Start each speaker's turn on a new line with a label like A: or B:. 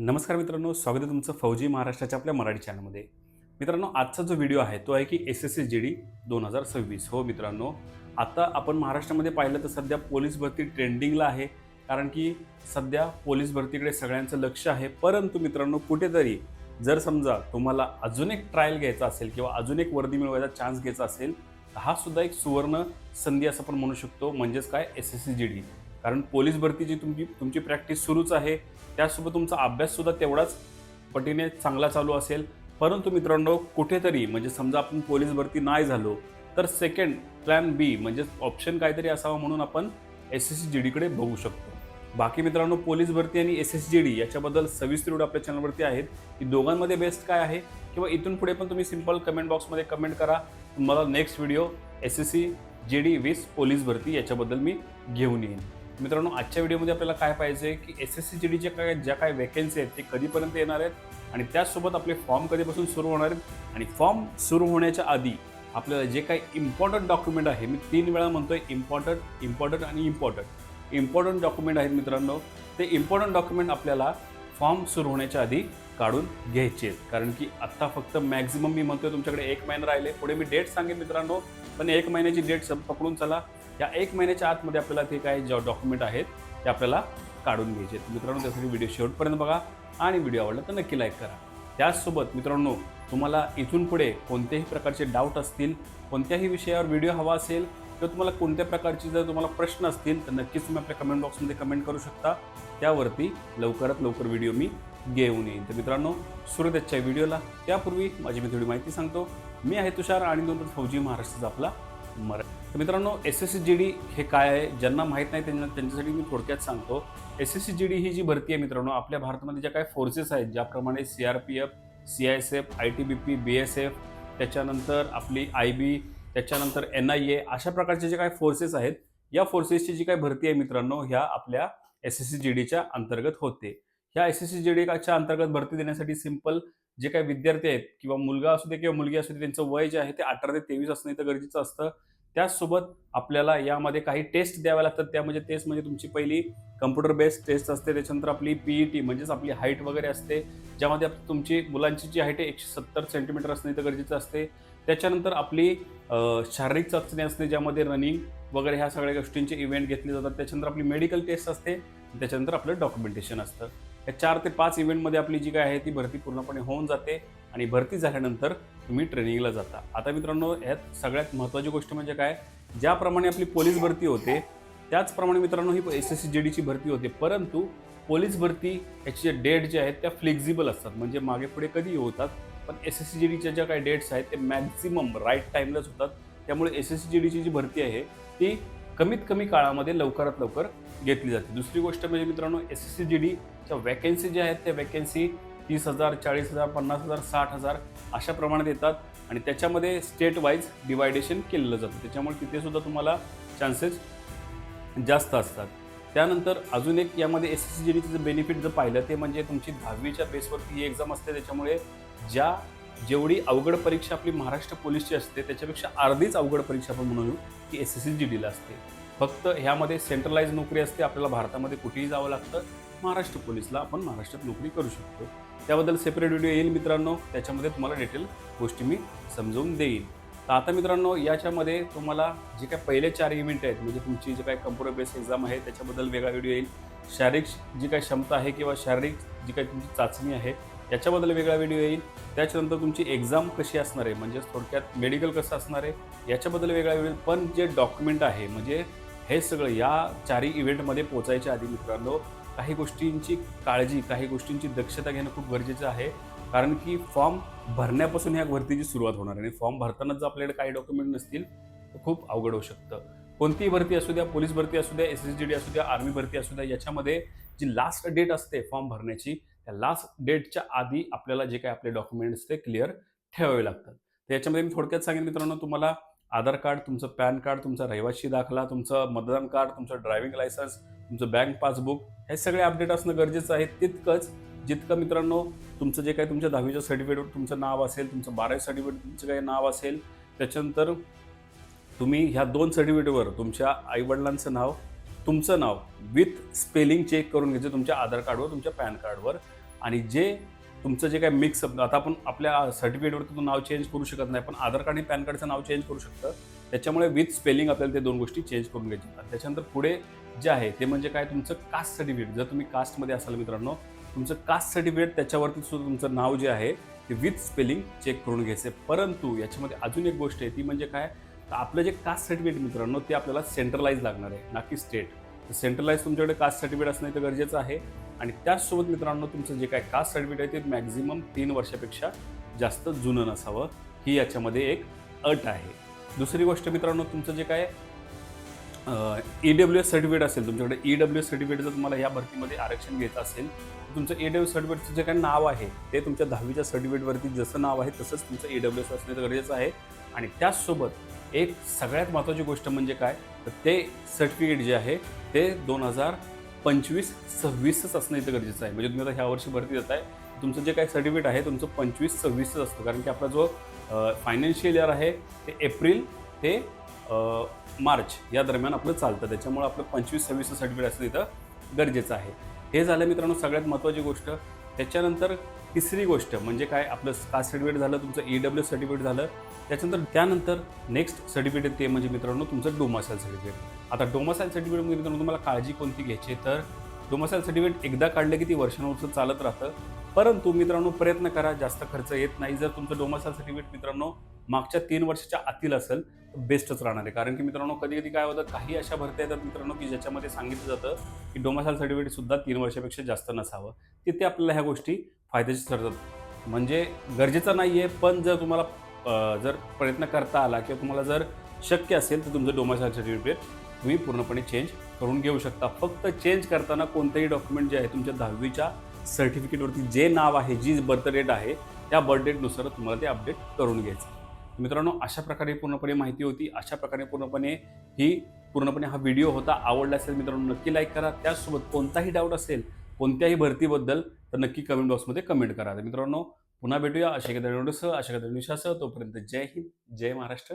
A: नमस्कार मित्रांनो स्वागत आहे तुमचं फौजी महाराष्ट्राच्या आपल्या मराठी चॅनलमध्ये. मित्रांनो आजचा जो व्हिडिओ आहे तो आहे की S S S G D दोन हजार सव्वीस. हो मित्रांनो आता आपण महाराष्ट्रामध्ये पाहिलं तर सध्या पोलीस भरती ट्रेंडिंगला आहे कारण की सध्या पोलीस भरतीकडे सगळ्यांचं लक्ष आहे. परंतु मित्रांनो कुठेतरी जर समजा तुम्हाला अजून एक ट्रायल घ्यायचा असेल किंवा अजून एक वर्दी मिळवायचा चान्स घ्यायचा असेल तर हा सुद्धा एक सुवर्ण संधी असं आपण म्हणू शकतो. म्हणजेच काय? S S C G D. कारण पोलीस भरतीची तुमची तुमची प्रॅक्टिस सुरूच आहे त्यासोबत तुमचा अभ्याससुद्धा तेवढाच पटीने चांगला चालू असेल. परंतु मित्रांनो कुठेतरी म्हणजे समजा आपण पोलीस भरती नाही झालो तर सेकंड प्लॅन बी म्हणजे ऑप्शन काहीतरी असावा म्हणून आपण एस एस सी जी डीकडे बघू शकतो. बाकी मित्रांनो पोलीस भरती आणि एस एस जी डी याच्याबद्दल सविस्तर व्हिडिओ आपल्या चॅनलवरती आहेत. की दोघांमध्ये बेस्ट काय आहे किंवा इथून पुढे पण तुम्ही सिंपल कमेंट बॉक्समध्ये कमेंट करा. तुम्हाला next video S S C G D वीस पोलीस भरती याच्याबद्दल मी घेऊन येईन. मित्रांनो आजच्या व्हिडिओमध्ये आपल्याला काय पाहिजे की एस एस सी जी डीच्या काय ज्या काय वेकेन्सी आहेत ते कधीपर्यंत येणार आहेत? आणि त्याचसोबत आपले फॉर्म कधीपासून सुरू होणार आहेत? आणि फॉर्म सुरू होण्याच्या आधी आपल्याला जे काही इम्पॉर्टंट डॉक्युमेंट आहे मी तीन वेळा म्हणतो आहे इम्पॉर्टंट इम्पॉर्टंट आणि इम्पॉर्टंट इम्पॉर्टंट डॉक्युमेंट आहेत मित्रांनो ते इम्पॉर्टंट डॉक्युमेंट आपल्याला फॉर्म सुरू होण्याच्या आधी काढून घ्यायचे आहेत. कारण की आत्ता फक्त मॅक्झिमम मी म्हणतोय तुमच्याकडे एक महिना राहिले. पुढे मी डेट सांगेन मित्रांनो पण एक महिन्याची डेट पकडून चला. या एक महिन्याच्या आतमध्ये आपल्याला ते काही ज्या डॉक्युमेंट आहेत ते आपल्याला काढून घ्यायचे आहेत. मित्रांनो त्यासाठी व्हिडिओ शेवटपर्यंत बघा आणि व्हिडिओ आवडला तर नक्की लाईक करा. त्याचसोबत मित्रांनो तुम्हाला इथून पुढे कोणत्याही प्रकारचे डाऊट असतील कोणत्याही विषयावर व्हिडिओ हवा असेल किंवा तुम्हाला कोणत्या प्रकारचे जर तुम्हाला प्रश्न असतील तर नक्कीच तुम्ही आपल्या कमेंट बॉक्समध्ये कमेंट करू शकता. त्यावरती लवकरात लवकर व्हिडिओ मी घेऊन येईन. तर मित्रांनो सुरू व्हिडिओला त्यापूर्वी माझी मी थोडी माहिती सांगतो. मी आहे तुषार आणि दोन फौजी महाराष्ट्राचा आपला मराठी तर मित्रांनो S S C G D हे काय आहे? ज्यांना माहीत नाही त्यांना त्यांच्यासाठी मी थोडक्यात सांगतो. S S C G D ही जी भरती आहे मित्रांनो आपल्या भारतामध्ये ज्या काय फोर्सेस आहेत ज्याप्रमाणे C R P F C I S F I T B P B S F त्याच्यानंतर आपली आय बी त्याच्यानंतर एन आय ए अशा प्रकारचे जे काय फोर्सेस आहेत या फोर्सेसची जी काय भरती आहे मित्रांनो ह्या आपल्या एस एस सी जी डीच्या अंतर्गत होते. ह्या एस एस सी जी डीच्या अंतर्गत भरती देण्यासाठी सिंपल जे काही विद्यार्थी आहेत किंवा मुलगा असू दे किंवा मुलगी असू दे त्यांचं वय जे आहे ते अठरा ते तेवीस असणं इथं गरजेचं असतं. त्याचसोबत आपल्याला यामध्ये काही टेस्ट द्याव्या लागतात. त्या म्हणजे टेस्ट म्हणजे तुमची पहिली कम्प्युटर बेस्ड टेस्ट असते. त्याच्यानंतर आपली पीई टी म्हणजेच आपली हाईट वगैरे असते. ज्यामध्ये तुमची मुलांची जी हाईट आहे एकशे सत्तर सेंटीमीटर असणं इथं गरजेचं असते. त्याच्यानंतर आपली शारीरिक चाचणी असते ज्यामध्ये रनिंग वगैरे ह्या सगळ्या गोष्टींचे इव्हेंट घेतले जातात. त्याच्यानंतर आपली मेडिकल टेस्ट असते. त्याच्यानंतर आपलं डॉक्युमेंटेशन असतं. या चार ते पाच इव्हेंटमध्ये आपली जी काय आहे ती भरती पूर्णपणे होऊन जाते आणि भरती झाल्यानंतर तुम्ही ट्रेनिंगला जाता. आता मित्रांनो यात सगळ्यात महत्त्वाची गोष्ट म्हणजे काय? ज्याप्रमाणे आपली पोलीस भरती होते त्याचप्रमाणे मित्रांनो ही एस एस सी जी डीची भरती होते. परंतु पोलीस भरती याची जे डेट जे आहेत त्या फ्लेक्झिबल असतात. म्हणजे मागे पुढे कधीही होतात पण एस एस सी जी डीच्या ज्या काही डेट्स आहेत ते मॅक्झिमम राईट टाईमलाच होतात. त्यामुळे एस एस सी जी डीची जी भरती आहे ती कमीत कमी काळामध्ये लवकरात लवकर घेतली जाते. दुसरी गोष्ट म्हणजे मित्रांनो एस एस सी जी डीच्या वॅकन्सी ज्या आहेत त्या वॅकन्सी तीस हजार चाळीस हजार पन्नास हजार साठ हजार अशा प्रमाणात येतात आणि त्याच्यामध्ये स्टेट वाईज डिवायडेशन केलेलं जातं. त्याच्यामुळे तिथेसुद्धा तुम्हाला चान्सेस जास्त असतात. त्यानंतर अजून एक यामध्ये एस एस सी जी डीचं बेनिफिट जर पाहिलं ते म्हणजे तुमची दहावीच्या बेसवरती ही एक्झाम असते त्याच्यामुळे ज्या जेवढी अवघड परीक्षा आपली महाराष्ट्र पोलीसची असते त्याच्यापेक्षा अर्धीच अवघड परीक्षा आपण म्हणू की एस एस सी जी डीला असते. फक्त ह्यामध्ये सेंट्रलाइज नोकरी असते आपल्याला भारतामध्ये कुठेही जावं लागतं. महाराष्ट्र पोलीसला आपण महाराष्ट्रात नोकरी करू शकतो. त्याबद्दल सेपरेट व्हिडिओ येईल मित्रांनो. त्याच्यामध्ये तुम्हाला डिटेल गोष्टी मी समजवून देईन. तर आता मित्रांनो याच्यामध्ये तुम्हाला जे काय पहिले चार इव्हेंट आहेत म्हणजे तुमची जे काय कम्प्युटर बेस्ड एक्झाम आहे त्याच्याबद्दल वेगळा व्हिडिओ येईल. शारीरिक जी काय क्षमता आहे किंवा शारीरिक जी काही तुमची चाचणी आहे याच्याबद्दल वेगळा व्हिडिओ येईल. त्याच्यानंतर तुमची एक्झाम कशी असणार आहे? म्हणजेच थोडक्यात मेडिकल कसं असणार आहे? याच्याबद्दल वेगळा व्हिडिओ पण जे डॉक्युमेंट आहे म्हणजे हे सगळं या चारही इव्हेंटमध्ये पोचायच्या आधी मित्रांनो काही गोष्टींची काळजी काही गोष्टींची दक्षता घेणं खूप गरजेचं आहे. कारण की फॉर्म भरण्यापासून ह्या भरतीची सुरुवात होणार आणि फॉर्म भरतानाच जर आपल्याकडे काही डॉक्युमेंट नसतील तर खूप अवघड होऊ शकतं. कोणतीही भरती असू द्या पोलीस भरती असू द्या एस एस जी डी असू द्या आर्मी भरती असू द्या याच्यामध्ये जी लास्ट डेट असते फॉर्म भरण्याची लास्ट डेटच्या आधी आपल्याला जे काही आपले डॉक्युमेंट्स ते क्लिअर ठेवावे लागतात. तर याच्यामध्ये मी थोडक्यात सांगेन मित्रांनो तुम्हाला आधार कार्ड तुमचं पॅन कार्ड तुमचा रहिवासी दाखला तुमचं मतदान कार्ड तुमचं ड्रायव्हिंग लायसन्स तुमचं बँक पासबुक हे सगळे अपडेट असणं गरजेचं आहे. तितकंच जितकं मित्रांनो तुमचं जे काही तुमच्या दहावीच्या सर्टिफिकेटवर तुमचं नाव असेल तुमचं बारावी सर्टिफिकेट तुमचं काही नाव असेल त्याच्यानंतर तुम्ही ह्या दोन सर्टिफिकेटवर तुमच्या आईवडिलांचं नाव तुमचं नाव विथ स्पेलिंग चेक करून घ्यायचं तुमच्या आधार कार्डवर तुमच्या पॅन कार्डवर. आणि जे तुमचं जे काय मिक्स आता आपण आपल्या सर्टिफिकेटवरती तो नाव चेंज करू शकत नाही पण आधार कार्ड आणि पॅन कार्डचं नाव चेंज करू शकतं. त्याच्यामुळे विथ स्पेलिंग आपल्याला ते दोन गोष्टी चेंज करून घ्यायच्या त्याच्यानंतर पुढे जे आहे ते म्हणजे काय? तुमचं कास्ट सर्टिफिकेट जर तुम्ही कास्टमध्ये असाल मित्रांनो तुमचं कास्ट सर्टिफिकेट त्याच्यावरती सुद्धा तुमचं नाव जे आहे ते विथ स्पेलिंग चेक करून घ्यायचे. परंतु याच्यामध्ये अजून एक गोष्ट आहे ती म्हणजे काय? तर आपलं जे कास्ट सर्टिफिकेट मित्रांनो ते आपल्याला सेंट्रलाइज लागणार आहे ना की स्टेट तर सेंट्रलाइज तुमच्याकडे कास्ट सर्टिफिकेट असणं तर गरजेचं आहे. आणि त्याचसोबत मित्रांनो तुमचं जे काय कास्ट सर्टिफिकेट आहे ते मॅक्झिमम तीन वर्षापेक्षा जास्त जुनं नसावं. ही याच्यामध्ये एक अट आहे. दुसरी गोष्ट मित्रांनो तुमचं जे काय ई डब्ल्यू एस सर्टिफिकेट असेल तुमच्याकडे ई डब्ल्यू एस सर्टिफिकेट जर तुम्हाला या भरतीमध्ये आरक्षण घ्यायचं असेल तुमचं ई डब्ल्यू सर्टिफिकेटचं जे काही नाव आहे ते तुमच्या दहावीच्या सर्टिफिकेटवरती जसं नाव आहे तसंच तुमचं ई डब्ल्यू एस असणं गरजेचं आहे. आणि त्याचसोबत एक सगळ्यात महत्त्वाची गोष्ट म्हणजे काय तर ते सर्टिफिकेट जे आहे ते दोन हजार पंचवीस सव्वीसच असणं इथं गरजेचं आहे. म्हणजे तुम्ही आता ह्या वर्षी भरती देत आहे तुमचं जे काही सर्टिफिकेट आहे तुमचं पंचवीस सव्वीसच असतं. कारण की आपला जो फायनान्शियल इयर आहे ते एप्रिल ते मार्च या दरम्यान आपलं चालतं. त्याच्यामुळे आपलं पंचवीस सव्वीसचं सर्टिफिकेट असणं इथं गरजेचं आहे. हे झालं मित्रांनो सगळ्यात महत्त्वाची गोष्ट. त्याच्यानंतर तिसरी गोष्ट म्हणजे काय आपलं कास्ट सर्टिफिकेट झालं तुमचं ई डब्ल्यू सर्टिफिकेट झालं त्याच्यानंतर त्यानंतर नेक्स्ट सर्टिफिकेट ते म्हणजे मित्रांनो तुमचं डोमासाईल सर्टिफिकेट आता डोमासाईल सर्टिफिकेटमध्ये मित्रांनो तुम्हाला काळजी कोणती घ्यायची तर डोमासाईल सर्टिफिकेट एकदा काढलं की ती वर्षानुवर्ष चालत राहतं. परंतु मित्रांनो प्रयत्न करा जास्त खर्च येत नाही. जर तुमचं डोमासाईल सर्टिफिकेट मित्रांनो मागच्या तीन वर्षाच्या आतील असेल बेस्टच राहणार आहे. कारण की मित्रांनो कधी कधी काय होतं काही अशा भरत्या येतात मित्रांनो की ज्याच्यामध्ये सांगितलं जातं की डोमासाल सर्टिफिकेट सुद्धा तीन वर्षापेक्षा जास्त नसावं. तिथे आपल्याला ह्या गोष्टी फायदेशीर ठरतात. म्हणजे गरजेचं नाही आहे पण जर तुम्हाला जर प्रयत्न करता आला किंवा तुम्हाला जर शक्य असेल तर तुमचं डोमासाल सर्टिफिकेट तुम्ही पूर्णपणे चेंज करून घेऊ शकता. फक्त चेंज करताना कोणतेही डॉक्युमेंट जे आहे तुमच्या दहावीच्या सर्टिफिकेटवरती जे नाव आहे जी बर्थ डेट आहे त्या बर्थ डेटनुसार तुम्हाला ते अपडेट करून घ्यायचं. मित्रांनो अशा प्रकारे पूर्णपणे माहिती होती. अशा प्रकारे पूर्णपणे ही पूर्णपणे हा व्हिडिओ होता. आवडला असेल मित्रांनो नक्की लाईक करा. त्याचसोबत कोणताही डाऊट असेल कोणत्याही भरतीबद्दल तर नक्की कमेंट बॉक्समध्ये कमेंट करा. तर मित्रांनो पुन्हा भेटूया. अशा एखाद्या व्हिडिओसह अशा एखाद्या निशासह तोपर्यंत जय हिंद जय महाराष्ट्र.